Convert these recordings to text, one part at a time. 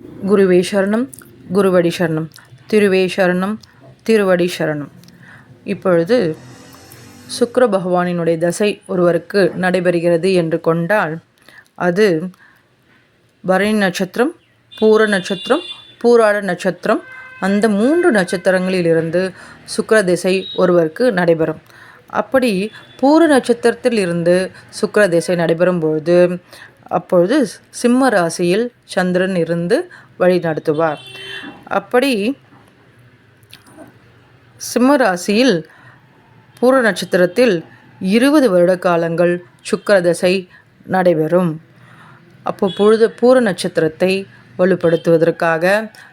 குருவே சரணம் குருவடி சரணம் திருவே சரணம் திருவடி சரணம். இப்பொழுது சுக்கர பகவானினுடைய தசை ஒருவருக்கு நடைபெறுகிறது என்று கொண்டால் அது பரணி நட்சத்திரம் பூர நட்சத்திரம் பூராட நட்சத்திரம் அந்த மூன்று நட்சத்திரங்களிலிருந்து சுக்கர திசை ஒருவருக்கு நடைபெறும். அப்படி பூர நட்சத்திரத்தில் இருந்து சுக்கிர திசை நடைபெறும் பொழுது அப்பொழுது சிம்ம ராசியில் சந்திரன் இருந்து வழி நடத்துவார். அப்படி சிம்ம ராசியில் பூர நட்சத்திரத்தில் இருபது வருட காலங்கள் சுக்கிர தசை நடைபெறும். அப்போ பொழுது பூர நட்சத்திரத்தை வலுப்படுத்துவதற்காக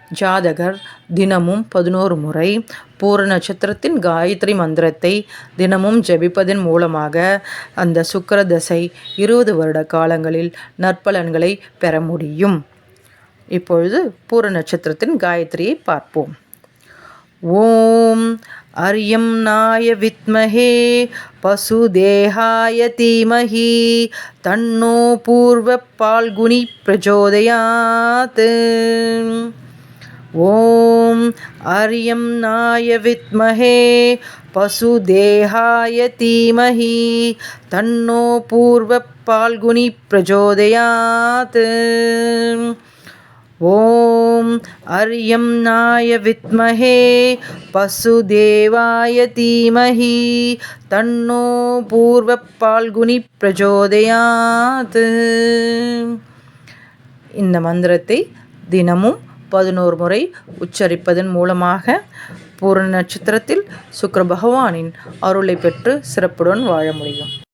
ஜாதகர் தினமும் பதினோரு முறை பூர நட்சத்திரத்தின் காயத்ரி மந்திரத்தை தினமும் ஜெபிப்பதன் மூலமாக அந்த சுக்கர தசை இருபது வருட காலங்களில் நற்பலன்களை பெற முடியும். இப்பொழுது பூர நட்சத்திரத்தின் காயத்ரியை பார்ப்போம். ஓம் அரியம் நாய வித்மஹே பசுதேகாய தீமஹி தன்னோ பூர்வ பால்குனி பிரச்சோதயாத் ஓம் அரியம் நாய வித்மஹே பசுதேகாய தீமஹி தன்னோ பூர்வ பால்குனி பிரச்சோதயாத் ஓம் அரியம் நாய வித்மஹே பசுதேவாய தீமஹி தன்னோ பூர்வ பால்குனி பிரச்சோதயாத் இந்த மந்திரத்தை தினமும் பதினோரு முறை உச்சரிப்பதன் மூலமாக பூரண நட்சத்திரத்தில் சுக்கர பகவானின் அருளை பெற்று சிறப்புடன் வாழ முடியும்.